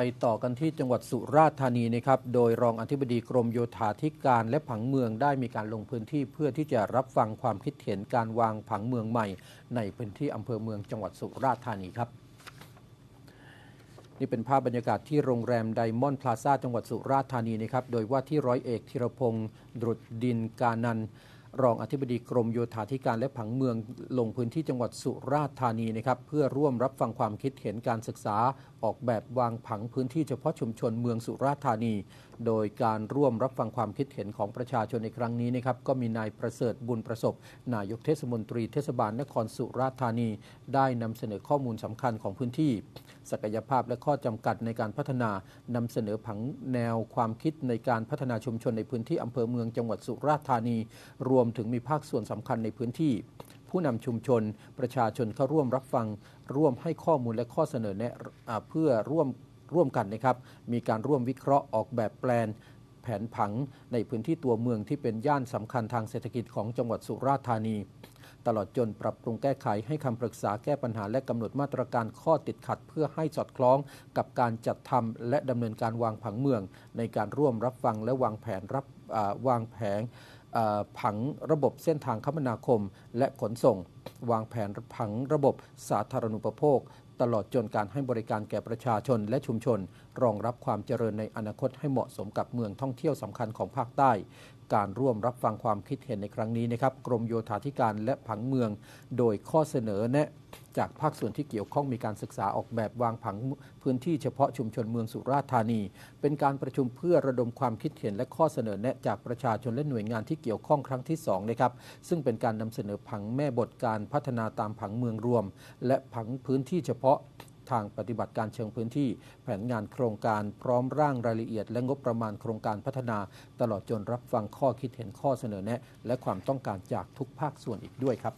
ไปต่อกันที่จังหวัดสุราษฎร์ธานีนะครับ โดยรองอธิบดีกรมโยธาธิการและผังเมืองได้มีการลงพื้นที่เพื่อที่จะรับฟังความคิดเห็นการวางผังเมืองใหม่ ในพื้นที่อำเภอเมืองจังหวัดสุราษฎร์ธานีครับ นี่เป็นภาพบรรยากาศที่โรงแรมไดมอนด์พลาซ่าจังหวัดสุราษฎร์ธานีนะครับ โดยว่าที่ร้อยเอกธีรพงศ์ดรุดดินกานัน รองอธิบดีกรมโยธาธิการและผังเมืองลงพื้นที่จังหวัดสุราษฎร์ธานีนะครับเพื่อร่วมรับฟังความคิดเห็นการศึกษา ออกแบบวางผังพื้นที่เฉพาะชุมชนเมืองสุราษฎร์ธานี โดยการร่วมรับฟังความคิดเห็นของประชาชนในครั้งนี้นะครับก็มีนายประเสริฐบุญประสบ นายกเทศมนตรีเทศบาลนครสุราษฎร์ธานี ได้นำเสนอข้อมูลสำคัญของพื้นที่ ศักยภาพและข้อจำกัดในการพัฒนานำเสนอผังแนวความคิดในการพัฒนาชุมชนในพื้นที่อำเภอเมืองจังหวัดสุราษฎร์ธานีรววมถึงมีภาคส่วนสำคัญในพื้นที่ ผู้นำชุมชน ประชาชนเข้าร่วมรับฟัง ร่วมให้ข้อมูลและข้อเสนอแนะเพื่อร่วมร่วมกันนะครับ มีการร่วมวิเคราะห์ออกแบบแปลนแผนผังในพื้นที่ตัวเมืองที่เป็นย่านสำคัญทางเศรษฐกิจของจังหวัดสุราษฎร์ธานี ตลอดจนปรับปรุงแก้ไขให้คำปรึกษาแก้ปัญหาและกำหนดมาตรการข้อติดขัด เพื่อให้สอดคล้องกับการจัดทำและดำเนินการวางผังเมือง ในการร่วมรับฟังและวางแผนรับวางแผน ผังระบบเส้นทางคมนาคม และขนส่ง วางแผนผังระบบสาธารณูปโภค ตลอดจนการให้บริการแก่ประชาชนและชุมชน รองรับความเจริญในอนาคตให้เหมาะสมกับเมืองท่องเที่ยวสำคัญของภาคใต้ การร่วมรับฟังความคิดเห็นในครั้งนี้นะครับกรมโยธาธิการและผังเมือง โดยข้อเสนอแนะจากภาคส่วนที่เกี่ยวข้องมีการศึกษาออกแบบวางผังพื้นที่เฉพาะชุมชนเมืองสุราษฎร์ธานี เป็นการประชุมเพื่อระดมความคิดเห็นและข้อเสนอแนะจากประชาชนและหน่วยงานที่เกี่ยวข้องครั้งที่สองนะครับซึ่งเป็นการนำเสนอผังแม่บทการพัฒนาตามผังเมืองรวม และผังพื้นที่เฉพาะทางปฏิบัติการเชิงพื้นที่ แผนงานโครงการพร้อมร่างรายละเอียด และงบประมาณโครงการพัฒนา ตลอดจนรับฟังข้อคิดเห็นข้อเสนอแนะ และความต้องการจากทุกภาคส่วนอีกด้วยครับ